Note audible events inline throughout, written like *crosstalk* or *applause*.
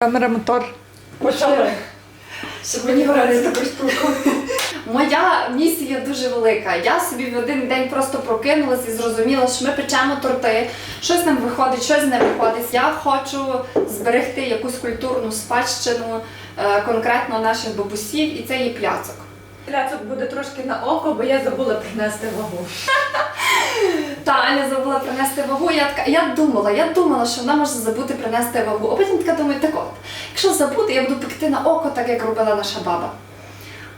Камера, мотор. Почали. Щоб мені говорити таку штуку. Моя місія дуже велика. Я собі в один день просто прокинулась і зрозуміла, що ми печемо торти, щось нам виходить, щось не виходить. Я хочу зберегти якусь культурну спадщину е, конкретно наших бабусів, і це є пляцок. Пляцок буде трошки на око, бо я забула принести вагу. *laughs* Та Аня забула принести вагу. Я така, я думала, я думала, що вона може забути принести вагу. А потім така думаю, так от, якщо забути, я буду пекти на око, так як робила наша баба.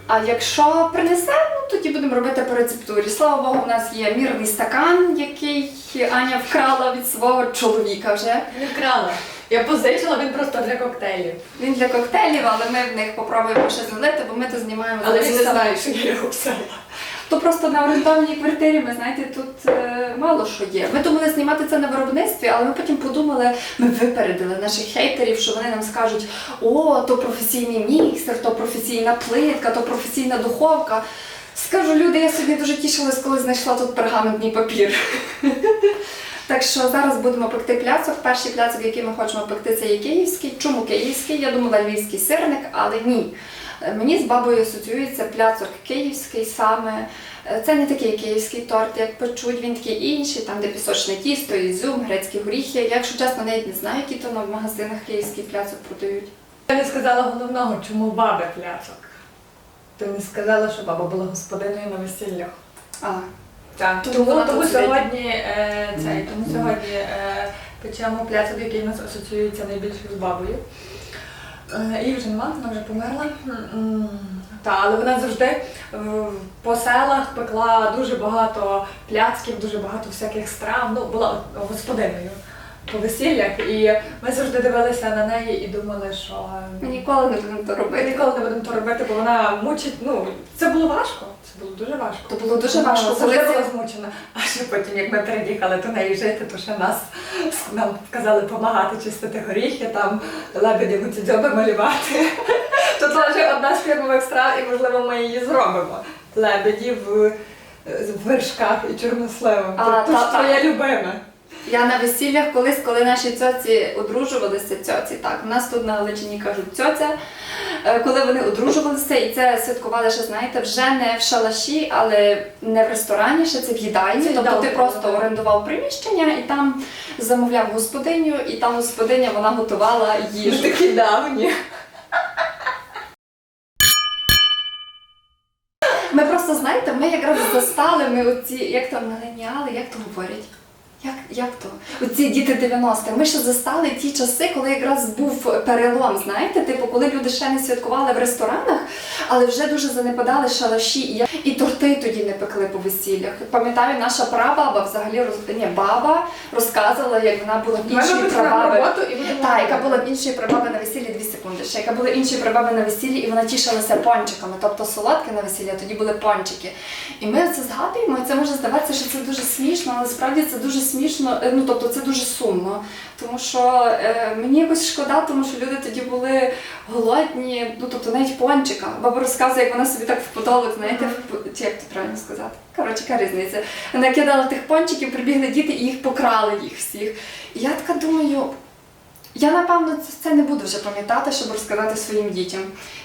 А якщо принесе, ну тоді будемо робити по рецептурі. Слава Богу, в нас є мірний стакан, який Аня вкрала від свого чоловіка вже. Не вкрала. Я позичила, він просто для коктейлів. Він для коктейлів, але ми в них попробуємо ще залити, бо ми то знімаємо Але він не знає, що я його взяла. То просто на орієнтовній квартирі, ми знаєте, тут е, мало що є. Ми думали знімати це на виробництві, але ми потім подумали, ми випередили наших хейтерів, що вони нам скажуть: о, то професійний міксер, то професійна плитка, то професійна духовка. Скажу, люди, я сьогодні дуже тішилась, коли знайшла тут пергаментний папір. *laughs* Так що зараз будемо пекти пляцок. Перший пляцок, який ми хочемо пекти, це є київський. Чому київський? Я думала львівський сирник, але ні. Мені з бабою асоціюється пляцок київський саме. Е, Це не такий київський торт, як печуть, він такий інший, там де пісочне тісто, ізюм, грецькі горіхи. Я, якщо чесно, навіть не знаю, які то в магазинах київський пляцок продають. Я не сказала головного, чому баби пляцок. Ти не сказала, що баба була господиною на весіллях. А, Так. Тому Тому, тому, сьогодні, е, цей, тому сьогодні е, печемо пляцок, який у нас асоціюється найбільше з бабою. Її вже нема, вона вже померла. Та, але вона завжди е, по селах пекла дуже багато пляцків, дуже багато всяких страв. Ну, була господиною по весіллях. І ми завжди дивилися на неї і думали, що ми ніколи не будемо то ми робити. ніколи не будемо то робити, бо вона мучить. Ну, це було важко. Це було дуже важко. То було дуже важко, коли завжди це- була змучена. А ще потім, як ми переїхали до неї жити, то ще нас нам сказали допомагати чистити горіхи, там лебедів ці дзьоби малювати. То це вже одна з фірмових страв, і можливо ми її зробимо. Лебеді в, в вершках і чорносливом. А, То, то та- ж твоє любиме. Я на весіллях колись, коли наші цьоці одружувалися, цьоці, так, у нас тут на Галичині кажуть цьоця, Е, коли вони одружувалися, і це святкували, ще знаєте, вже не в шалаші, але не в ресторані, ще це в їдальні. Це тобто ти просто орендував приміщення і там замовляв господиню, і там господиня вона готувала їжу. такі давні. Ми просто знаєте, ми якраз застали ми оці, як то міленіали, як то говорять. Як, як то? Оці діти 90-х. Ми ще застали ті часи, коли якраз був перелом, знаєте, типу, коли люди ще не святкували в ресторанах, але вже дуже занепадали шалаші. І, я- і торти тоді не пекли по весіллях. Пам'ятаю, наша прабаба взагалі роз... Ні, баба розказувала, як вона була в іншій прабаби. Так, яка була в іншої прабаби на весіллі, дві секунди ще, яка була іншої прабаби на весіллі, і вона тішилася пончиками, тобто солодке на весіллі, а тоді були пончики. І ми це згадуємо, і це може здаватися, що це дуже смішно, але справді це дуже смішно, е, ну тобто це дуже сумно. Тому що е, мені якось шкода, тому що люди тоді були голодні, ну тобто навіть пончика. Баба розказує, як вона собі так в подолок, знаєте, в- чи як це правильно сказати? Коротше, яка різниця. Накидала тих пончиків, прибігли діти і їх покрали їх всіх. І я така думаю. Я напевно це, не буду вже пам'ятати, щоб розказати своїм дітям.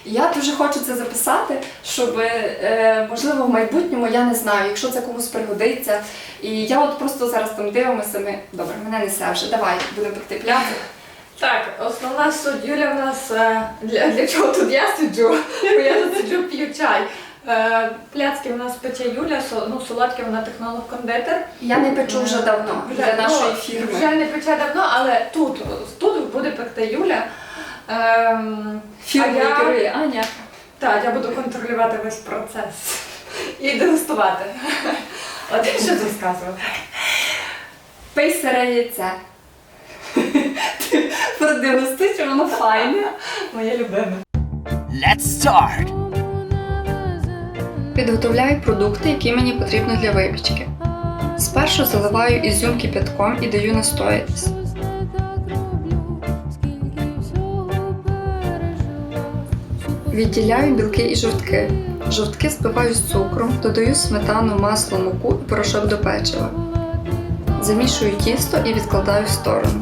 І я дуже хочу це записати, щоб е, можливо в майбутньому я не знаю, якщо це комусь пригодиться. І я от просто зараз там дивимося. Ми добре, мене несе вже. Давай будемо пекти пляцок. Так, основна суть Юля в нас е, для, для чого тут я сиджу? Бо я тут сиджу п'ю чай. Е, Пляцки в нас пече Юля, ну солодкі вона технолог-кондитер. Я не печу вже давно для нашої ну, фірми. Вже не пече давно, але тут, тут буде пекти Юля. Ем, Фірмою я- керує Аня. так, я буду контролювати весь процес і дегустувати. От що ти сказував? Пий сире яйце. Ти продегустуй, воно файне. Моє любиме. Let's start! Підготовляю продукти, які мені потрібно для випічки. Спершу заливаю ізюм кипятком і даю настоятись. Відділяю білки і жовтки. Жовтки збиваю з цукром, додаю сметану, масло, муку і порошок до печива. Замішую тісто і відкладаю в сторону.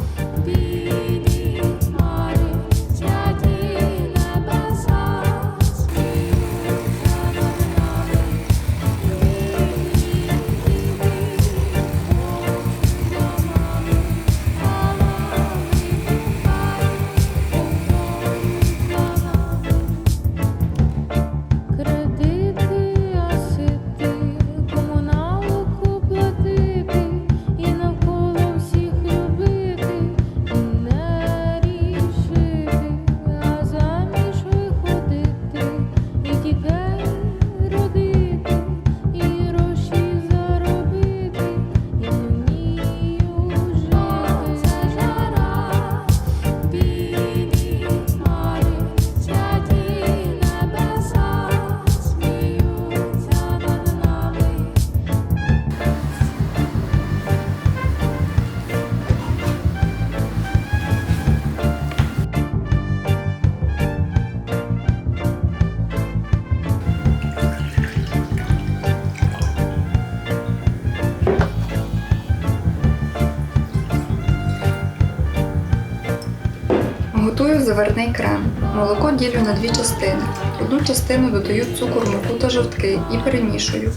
Заварний крем. Молоко ділю на дві частини. Одну частину додаю цукор, муку та жовтки і перемішую.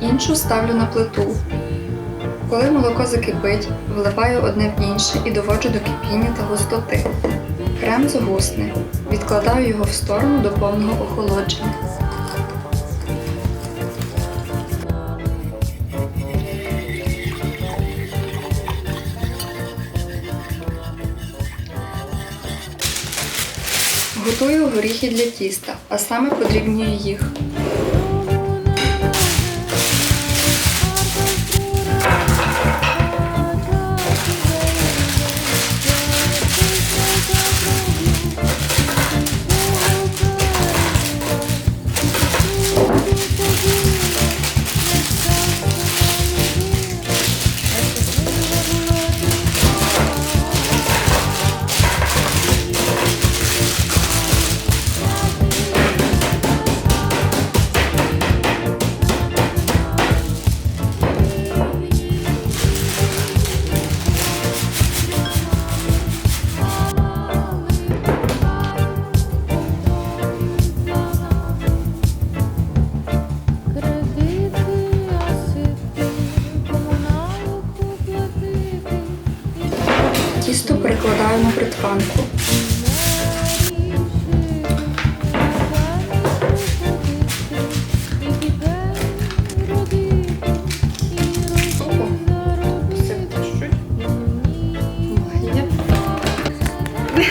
Іншу ставлю на плиту. Коли молоко закипить, вливаю одне в інше і доводжу до кипіння та густоти. Крем загусне. Відкладаю його в сторону до повного охолодження. Готую горіхи для тіста, а саме подрібнюю їх. Тісто перекладаю на бритванку.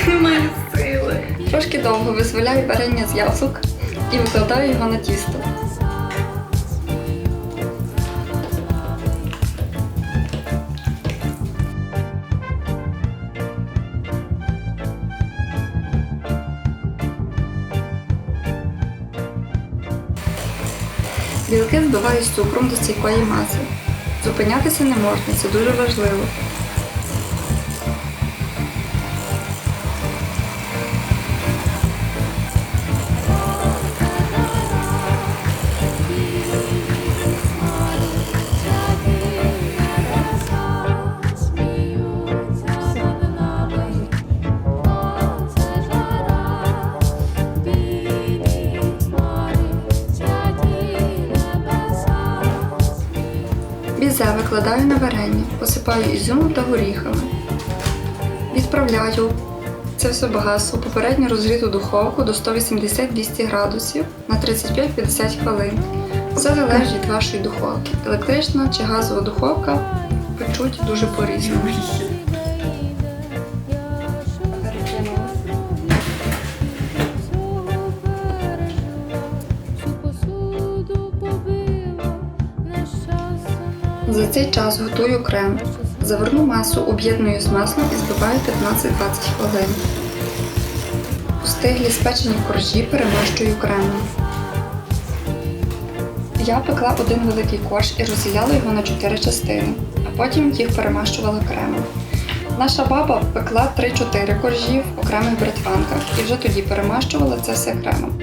Немає сили. Трошки довго визволяю варення з яблук і викладаю його на тісто. Білки збивають цукром до стійкої маси. Зупинятися не можна, це дуже важливо. Викладаю на варення, посипаю ізюмом та горіхами. Відправляю це все багатство попередньо розгріту духовку до 180-200 градусів на 35-50 хвилин. Все залежить від вашої духовки. Електрична чи газова духовка печуть дуже по-різному. За цей час готую крем. Заверну масу, об'єдную з маслом і збиваю 15-20 хвилин. У стиглі спечені коржі перемащую кремом. Я пекла один великий корж і розділяла його на 4 частини, а потім їх перемащувала кремом. Наша баба пекла 3-4 коржі в окремих бритванках і вже тоді перемащувала це все кремом.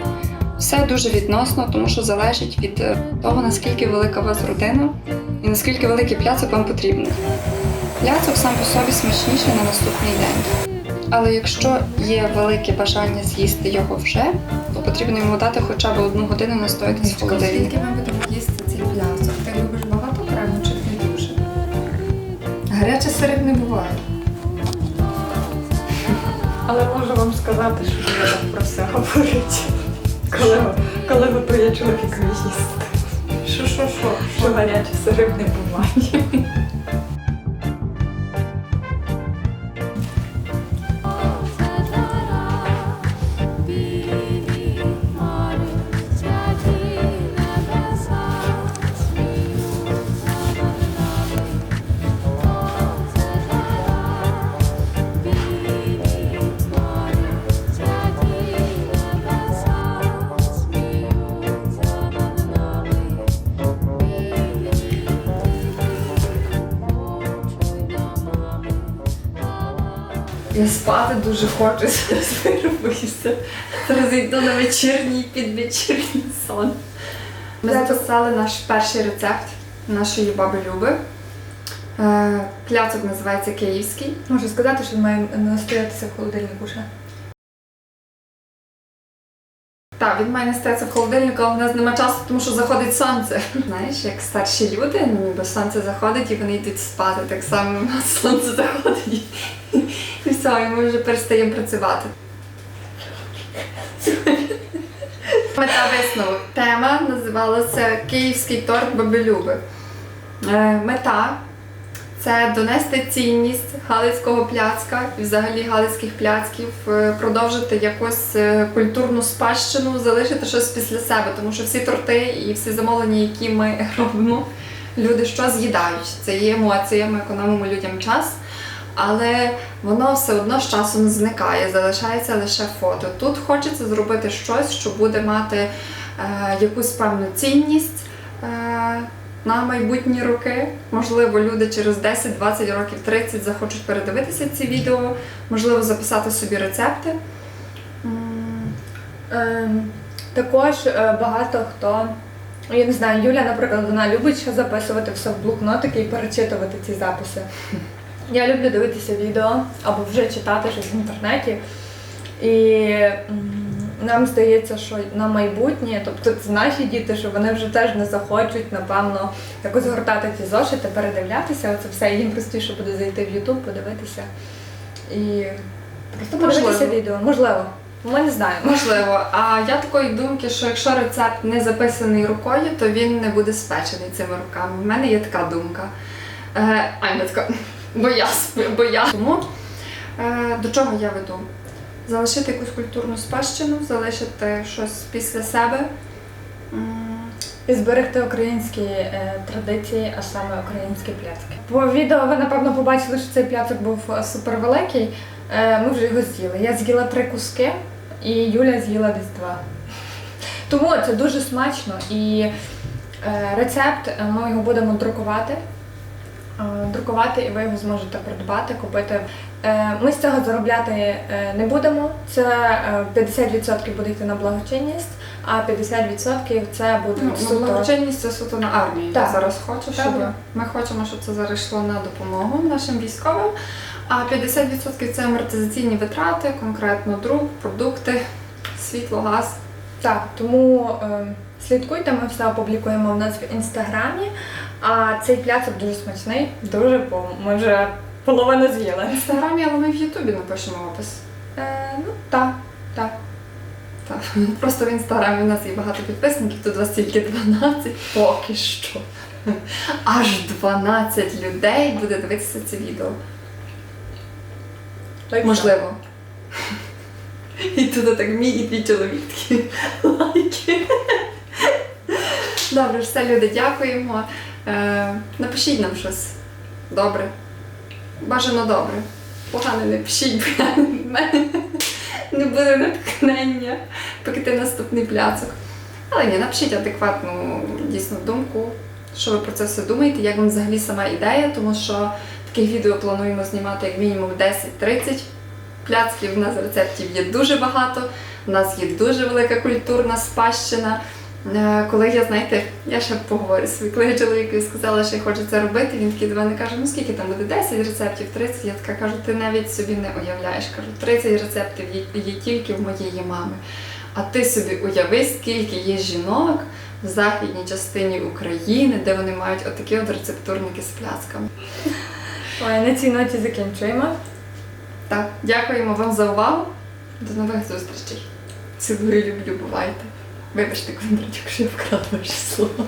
Все дуже відносно, тому що залежить від е, того, наскільки велика у вас родина і наскільки великий пляцок вам потрібен. Пляцок сам по собі смачніший на наступний день. Але якщо є велике бажання з'їсти його вже, то потрібно йому дати хоча б одну годину настоятись в холодильнику. Скільки ми будемо їсти цей плясок? Ти любиш багато крему чи не дуже? Гаряче серед не буває. Але можу вам сказати, що я так про все говорить, коли, коли готує чоловік їсти. Що, що, що? Гаряче сирив не буває. Я спати дуже хочу, зараз *laughs* вирубуюся. Зараз йду на вечірній підвечірній сон. Ми записали наш перший рецепт нашої баби Люби. Е, Пляцок називається Київський. Можу сказати, що він має настоятися в холодильнику ще. Так, він має нестеться в холодильнику, але в нас нема часу, тому що заходить сонце. Знаєш, як старші люди, ну ніби сонце заходить і вони йдуть спати. Так само сонце заходить все, і ми вже перестаємо працювати. Мета висновок. Тема називалася Київський торт Бабелюби. Е, Мета це донести цінність галицького пляцка і взагалі галицьких пляцків, е, продовжити якусь е, культурну спадщину, залишити щось після себе, тому що всі торти і всі замовлення, які ми *laughs* робимо, люди що з'їдають. Це є емоція, ми економимо людям час. Але воно все одно з часом зникає, залишається лише фото. Тут хочеться зробити щось, що буде мати е, якусь певну цінність е, на майбутні роки. Можливо, люди через 10, 20 років, 30 захочуть передивитися ці відео, можливо, записати собі рецепти. Ем, також е, багато хто, я не знаю, Юля, наприклад, вона любить ще записувати все в блокнотики і перечитувати ці записи. Я люблю дивитися відео або вже читати щось в інтернеті. І нам здається, що на майбутнє, тобто це наші діти, що вони вже теж не захочуть, напевно, якось гортати ті зошити, передивлятися. Оце все їм простіше буде зайти в YouTube, подивитися і просто подивитися відео. Можливо. Ми не знаємо. Можливо, а я такої думки, що якщо рецепт не записаний рукою, то він не буде спечений цими руками. У мене є така думка. Е, Аня така, бо я, бо я. Тому е, до чого я веду? Залишити якусь культурну спадщину, залишити щось після себе. І зберегти українські е, традиції, а саме українські пляцки. По відео ви напевно побачили, що цей пляцок був е, супервеликий. Е, ми вже його з'їли. Я з'їла три куски, і Юля з'їла десь два. Тому це дуже смачно і е, рецепт е, ми його будемо друкувати. Е, Друкувати, і ви його зможете придбати, купити. Е, Ми з цього заробляти е, не будемо. Це е, 50% буде йти на благочинність, а 50% це буде Ну, суто. благочинність це суто на армію. Так. Я зараз хочу, щоб Так. ми хочемо, щоб це зараз йшло на допомогу нашим військовим. А 50% це амортизаційні витрати, конкретно друк, продукти, світло, газ. Так, тому е, слідкуйте, ми все опублікуємо в нас в інстаграмі. А цей пляцок дуже смачний, дуже, бо ми вже половину з'їли. В інстаграмі, але ми в Ютубі напишемо опис. Е, ну так, так. Так. Просто в інстаграмі у нас є багато підписників, тут вас тільки 12 поки що. Аж 12 людей буде дивитися це відео. Так, Можливо. І тут так мій і твій чоловік такі лайки. Добре, все, люди, дякуємо. Е, напишіть нам щось добре. Бажано добре. Погано не пишіть, бо я- не буде натхнення пекти наступний пляцок. Але ні, напишіть адекватну дійсно думку, що ви про це все думаєте, як вам взагалі сама ідея, тому що таких відео плануємо знімати як мінімум 10-30 пляцків. У нас рецептів є дуже багато, у нас є дуже велика культурна спадщина. Е, Коли я, знаєте, я ще поговорю своїм коли я чоловікові сказала, що я хочу це робити, він такий до мене каже, ну скільки там буде 10 рецептів, 30. Я така кажу, ти навіть собі не уявляєш. Кажу, 30 рецептів є, є тільки в моєї мами. А ти собі уяви, скільки є жінок в західній частині України, де вони мають отакі от рецептурники з пляцками. Ой, на цій ноті закінчуємо. Так, дякуємо вам за увагу. До нових зустрічей. Цілую, люблю, бувайте. Вибачте, Кондрачок, що я вкрала ваше слово.